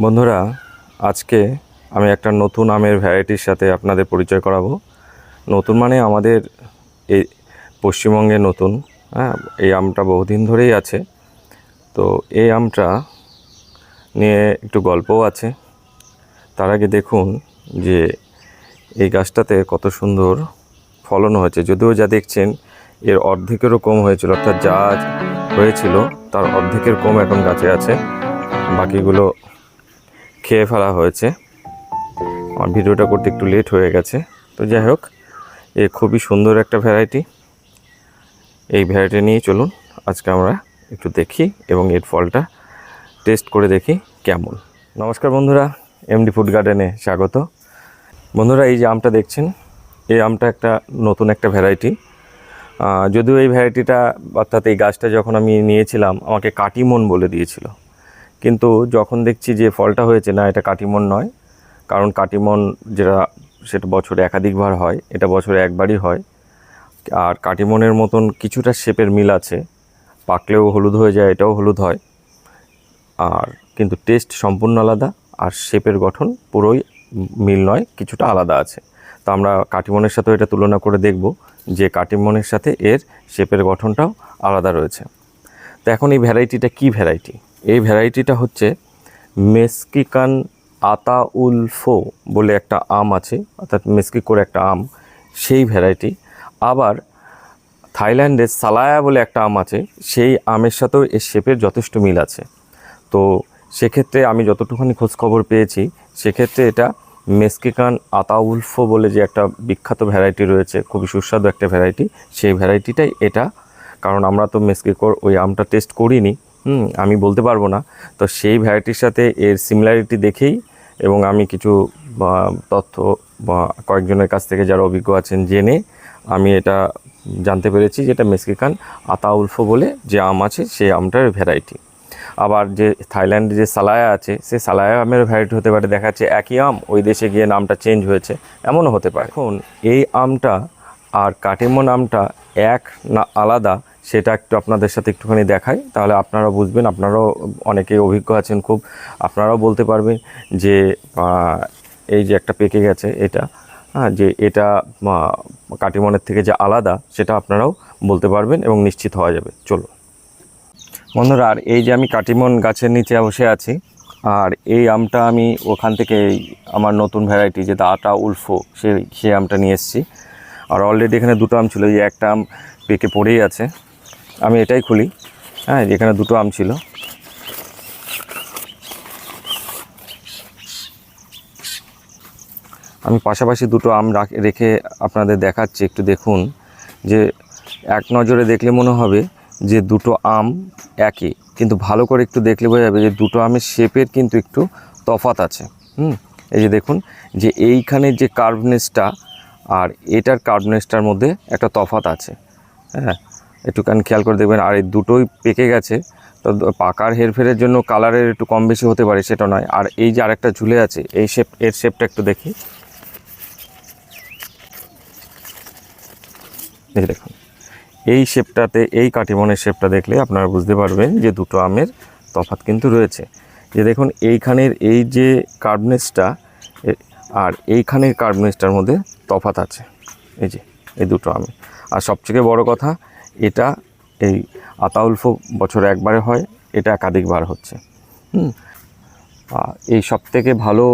বন্ধুরা, আজকে আমি একটা নতুন আমের ভ্যারাইটির সাথে আপনাদের পরিচয় করাবো। নতুন মানে আমাদের এই পশ্চিমবঙ্গে নতুন হ্যাঁ এই আমটা বহুদিন ধরেই আছে। তো এই আমটা নিয়ে একটু গল্পও আছে। তার আগে দেখুন যে এই গাছটাতে কত সুন্দর ফলন হয়েছে। যদিও যা দেখছেন, এর অর্ধেকেরও কম হয়েছিল, অর্থাৎ যা হয়েছিল, তার অর্ধেকের কম এখন গাছে আছে। বাকিগুলো খেয়ে ফেলা হয়েছে। আমার ভিডিওটা করতে একটু লেট হয়ে গেছে। তো যাই হোক, এ খুবই সুন্দর একটা ভ্যারাইটি এই ভ্যারাইটি নিয়ে চলুন, আজকে আমরা একটু দেখি এবং এর ফলটা টেস্ট করে দেখি কেমন। নমস্কার বন্ধুরা এমডি ফুড গার্ডেনে স্বাগত। বন্ধুরা, এই যে আমটা দেখছেন, এই আমটা একটা নতুন একটা ভ্যারাইটি যদিও এই ভ্যারাইটিটা অর্থাৎ এই গাছটা যখন আমি নিয়েছিলাম, আমাকে কাটিমন বলে দিয়েছিল। কিন্তু যখন দেখছি যে ফলটা হয়েছে, না, এটা কাটিমন নয়। কারণ কাটিমন যেটা, সেটা বছরে একাধিকবার হয়, এটা বছরে একবারই হয়। আর কাটিমনের মতন কিছুটা শেপের মিল আছে। পাকলেও হলুদ হয়ে যায়, এটাও হলুদ হয়। আর কিন্তু টেস্ট সম্পূর্ণ আলাদা, আর শেপের গঠন পুরোই মিল নয়, কিছুটা আলাদা আছে। তো আমরা কাটিমনের সাথেও এটা তুলনা করে দেখব যে কাটিমনের সাথে এর শেপের গঠনটাও আলাদা রয়েছে। তো এখন এই ভ্যারাইটিটা কি ভ্যারাইটি? এই ভ্যারাইটিটা হচ্ছে মেসকিকান আতা উলফো বলে একটা আম আছে, অর্থাৎ মেসকিকোর একটা আম, সেই ভ্যারাইটি। আবার থাইল্যান্ডে সালায়া বলে একটা আম আছে, সেই আমের সাথেও এর শেপের যথেষ্ট মিল আছে। তো সেক্ষেত্রে আমি যতটুকুনি খোঁজখবর পেয়েছি, সেক্ষেত্রে এটা মেসকিকান আতাউলফো বলে যে একটা বিখ্যাত ভ্যারাইটি রয়েছে, খুবই সুস্বাদু একটা ভ্যারাইটি, সেই ভ্যারাইটিটাই এটা। কারণ আমরা তো মেসকিকোর ওই আমটা টেস্ট করিনি হুম, আমি বলতে পারব না। তো সেই ভ্যারাইটির সাথে এর সিমিলারিটি দেখেই এবং আমি কিছু তথ্য কয়েকজনের কাছ থেকে যারা অভিজ্ঞ আছেন জেনে আমি এটা জানতে পেরেছি যেটা মেসকিকান আতাউলফো বলে যে আম আছে, সেই আমটার ভ্যারাইটি। আবার যে থাইল্যান্ডে যে সালায়া আছে সে সালায়া আমের ভ্যারাইটি হতে পারে দেখা যাচ্ছে একই আম, ওই দেশে গিয়ে নামটা চেঞ্জ হয়েছে, এমনও হতে পারে। এখন এই আমটা আর কাটিমন আমটা এক না আলাদা সেটা একটু আপনাদের সাথে একটুখানি দেখাই। তাহলে আপনারা বুঝবেন, আপনারাও অনেকেই অভিজ্ঞ আছেন খুব। আপনারাও বলতে পারবেন যে এই যে একটা পেকে গেছে এটা হ্যাঁ যে এটা কাটিমনের থেকে যে আলাদা সেটা আপনারাও বলতে পারবেন এবং নিশ্চিত হওয়া যাবে। চলো বন্ধুরা, আর এই যে আমি কাটিমন গাছের নিচে বসে আছি, আর এই আমটা আমি ওখান থেকে আমার নতুন ভ্যারাইটি যে দাটা উলফো, সে সেই আমটা নিয়ে এসেছি। আর অলরেডি এখানে দুটো আম ছিল, এই একটা আম পেকে পড়েই আছে। আমি এটাই খুলি। হ্যাঁ এখানে দুটো আম ছিল। আমি পাশাপাশি দুটো আম রাখ- রেখে আপনাদের দেখাচ্ছি, একটু দেখুন। যে এক নজরে দেখলে মনে হবে যে দুটো আম একই, কিন্তু ভালো করে একটু দেখলে বোঝা যাবে যে দুটো আমের শেপের কিন্তু একটু তফাত আছে। হুম, এই যে দেখুন, যে এইখানে যে কার্ভনেসটা আর এটার কার্ভনেসটার মধ্যে একটা তফাত আছে। হ্যাঁ একটুখানি খেয়াল করে দেখবেন, আর এই দুটোই পেকে গেছে। তো পাকার হেরফেরের জন্য কালারের একটু কম বেশি হতে পারে, সেটা নয়। আর এই যে আরেকটা ঝুলে আছে, এই শেপ এর শেপটা একটু দেখি। এই দেখুন, এই শেপটাতে এই কাটিমনের শেপটা দেখলে আপনারা বুঝতে পারবেন যে দুটো আমের তফাৎ কিন্তু রয়েছে। যে দেখুন, এইখানের এই যে কার্বনেসটা আর এইখানের কার্বনেসটার মধ্যে তফাৎ আছে। এই যে, এই দুটো আমে। আর সবথেকে বড় কথা এটা এই আতাউলফো বছরে একবারে হয়, এটা একাধিকবার হচ্ছে। হুম। এই সব থেকে ভালো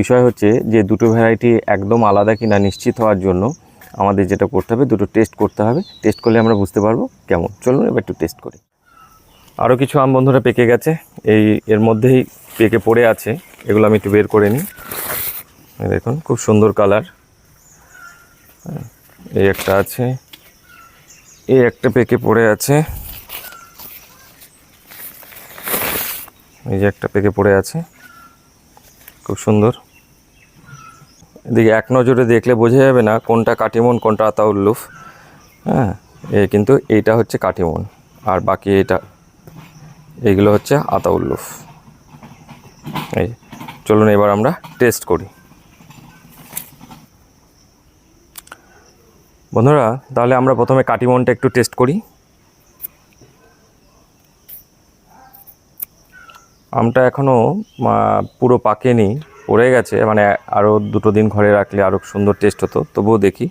বিষয় হচ্ছে যে দুটো ভ্যারাইটি একদম আলাদা কিনা নিশ্চিত হওয়ার জন্য আমাদের যেটা করতে হবে, দুটো টেস্ট করতে হবে। টেস্ট করলে আমরা বুঝতে পারব কেমন। চলুন এবার একটু টেস্ট করি। আরও কিছু আম বন্ধুরা পেকে গেছে। এই, এর মধ্যেই পেকে পড়ে আছে। এগুলো আমি একটু বের করে নিই। দেখুন, খুব সুন্দর কালার এই একটা আছে। এই একটা পেকে পড়ে আছে। এই যে একটা পেকে পড়ে আছে। খুব সুন্দর। এদিকে এক নজরে দেখলে বোঝা যাবে না কোনটা কাটিমন কোনটা আতাউল্লুফ। হ্যাঁ এ কিন্তু এইটা হচ্ছে কাটিমন আর বাকি এটা এইগুলো হচ্ছে আতাউল্লুফ। এই চলুন এবার আমরা টেস্ট করি। বন্ধুরা, তাহলে আমরা প্রথমে কাটিমনটা একটু টেস্ট করি। আমটা এখনও পুরো পাকেনি, পড়ে গেছে মানে আরও দুটো দিন ঘরে রাখলে আরও সুন্দর টেস্ট হতো, তবুও দেখি।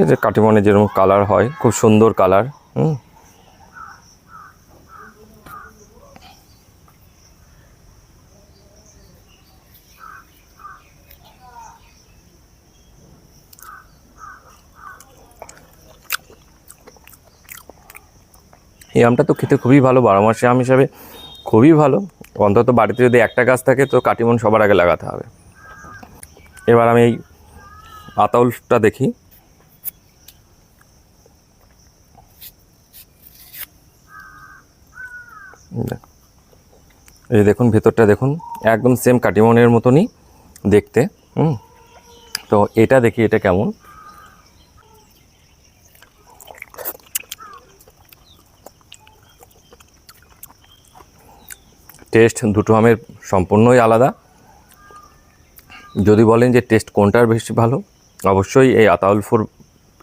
এই কাটিমনে যেরকম কালার হয়, খুব সুন্দর কালার হুম। এই আমটা তো খেতে খুবই ভালো বারো মাসে আম হিসাবে খুবই ভালো। অন্তত বাড়িতে যদি একটা গাছ থাকে তো কাটিমন সবার আগে লাগাতে হবে। এবার আমি এই আতাউলটা দেখি। এই দেখুন, ভেতরটা দেখুন, একদম সেম কাটিমনের মতনই দেখতে, হুম। তো এটা দেখি, এটা কেমন? টেস্ট দুটো আমের সম্পূর্ণই আলাদা। যদি বলেন যে টেস্ট কোনটার বেশি ভালো, অবশ্যই এই আতাউল ফোর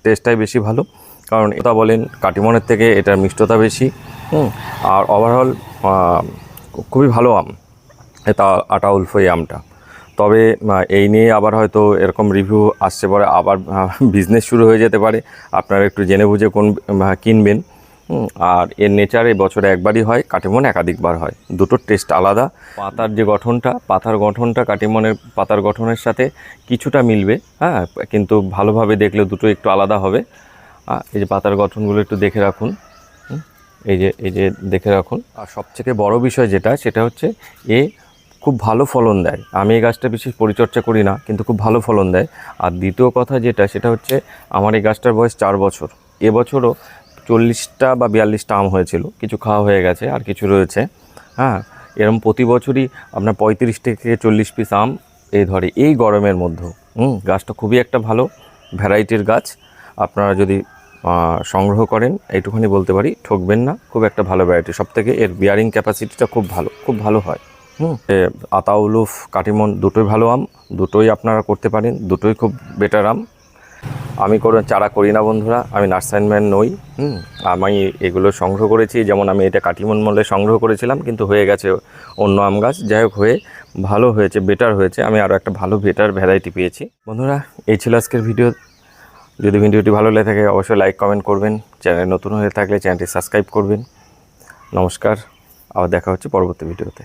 টেস্টটাই বেশি ভালো। কারণ এটা বলেন কাটিমনের থেকে এটার মিষ্টতা বেশি আর ওভারঅল খুবই ভালো আম, এটা আটাউল এই আমটা। তবে এই নিয়ে আবার হয়তো এরকম রিভিউ আসছে পরে আবার বিজনেস শুরু হয়ে যেতে পারে। আপনারা একটু জেনে বুঝে কোন কিনবেন। আর এর নেচার এই বছরে একবারই হয়, কাটিমন একাধিকবার হয়। দুটোর টেস্ট আলাদা। পাতার যে গঠনটা, পাতার গঠনটা কাটিমনের, পাতার গঠনের সাথে কিছুটা মিলবে হ্যাঁ কিন্তু ভালোভাবে দেখলে দুটো একটু আলাদা হবে। এই যে পাতার গঠনগুলো একটু দেখে রাখুন। এই যে এই যে দেখে রাখুন। আর সবথেকে বড় বিষয় যেটা, সেটা হচ্ছে এ খুব ভালো ফলন দেয়। আমি এই গাছটা বিশেষ পরিচর্যা করি না, কিন্তু খুব ভালো ফলন দেয়। আর দ্বিতীয় কথা যেটা, সেটা হচ্ছে আমার এই গাছটার বয়স চার বছর। এবছরও চল্লিশটা বা বিয়াল্লিশটা আম হয়েছিল। কিছু খাওয়া হয়ে গেছে আর কিছু রয়েছে। হ্যাঁ এরম প্রতি বছরই আপনার পঁয়ত্রিশ থেকে চল্লিশ পিস আম এই ধরে, এই গরমের মধ্যে। হুম, গাছটা খুবই একটা ভালো ভ্যারাইটির গাছ। আপনারা যদি সংগ্রহ করেন এইটুখানি বলতে পারি, ঠকবেন না, খুব একটা ভালো ভ্যারাইটি সব থেকে এর বিয়ারিং ক্যাপাসিটিটা খুব ভালো খুব ভালো হয়। হুম আতাউলুফ কাটিমন, দুটোই ভালো আম, দুটোই আপনারা করতে পারেন, দুটোই খুব বেটার আম। আমি কোনো চারা করি না বন্ধুরা, আমি নার্সারিম্যান নই, হুম? আমি এগুলো সংগ্রহ করেছি, যেমন আমি এটা কাটিমন মলে সংগ্রহ করেছিলাম, কিন্তু হয়ে গেছে অন্য আম গাছ। যাই হোক, হয়ে ভালো হয়েছে বেটার হয়েছে, আমি আরও একটা ভালো বেটার ভ্যারাইটি পেয়েছি। বন্ধুরা, এই ছিল আজকের ভিডিও যদি ভিডিওটি ভালো লেগে থাকে, অবশ্যই লাইক কমেন্ট করবেন। চ্যানেল নতুন হয়ে থাকলে চ্যানেলটি সাবস্ক্রাইব করবেন। নমস্কার, আবার দেখা হচ্ছে পরবর্তী ভিডিওতে